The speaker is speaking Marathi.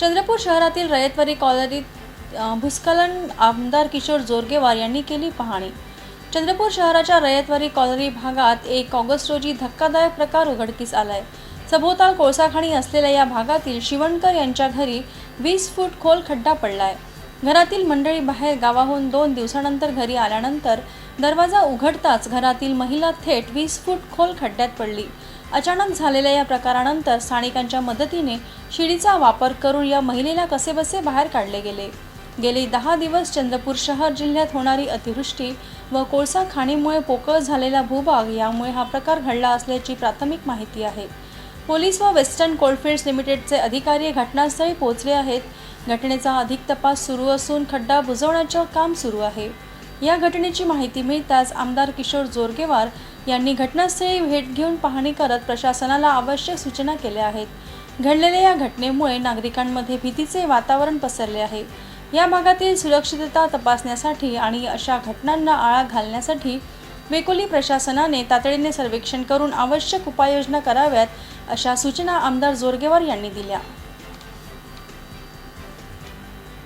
चंद्रपूर शहरातील रयतवारी कॉलनीत भूस्खलन आमदार किशोर जोरगेवार यांनी केली पाहणी. चंद्रपूर शहराच्या रयतवारी कॉलनी भागात एक ऑगस्ट रोजी धक्कादायक प्रकार उघडकीस आलाय. सभोवताल कोळसाखाणी असलेल्या या भागातील शिवणकर यांच्या घरी वीस फूट खोल खड्डा पडलाय. घरातील मंडळी बाहेर गावाहून दोन दिवसानंतर घरी आल्यानंतर दरवाजा उघडताच घरातील महिला थेट वीस फूट खोल खड्ड्यात पडली. अचानक झालेल्या या प्रकारानंतर स्थानिकांच्या मदतीने शिडीचा वापर करून या महिलेला कसेबसे बाहेर काढले गेले. गेले दहा दिवस चंद्रपूर शहर जिल्ह्यात होणारी अतिवृष्टी व कोळसा खाणीमुळे पोकळ झालेला भूभाग यामुळे हा प्रकार घडला असल्याची प्राथमिक माहिती आहे. पोलीस व वेस्टर्न कोल्डफिल्ड्स लिमिटेडचे अधिकारी घटनास्थळी पोहोचले आहेत. घटनेचा अधिक तपास सुरू असून खड्डा बुजवण्याचं काम सुरू आहे. या घटनेची माहिती मिळताच आमदार किशोर जोरगेवार यांनी घटनास्थळी भेट घेऊन पाहणी करत प्रशासनाला आवश्यक सूचना केल्या आहेत. घडलेल्या या घटनेमुळे नागरिकांमध्ये भीतीचे वातावरण पसरले आहे. या भागातील सुरक्षितता तपासण्यासाठी आणि अशा घटनांना आळा घालण्यासाठी वेकोली प्रशासनाने तातडीने सर्वेक्षण करून आवश्यक उपाययोजना कराव्यात अशा सूचना आमदार जोरगेवार यांनी दिल्या.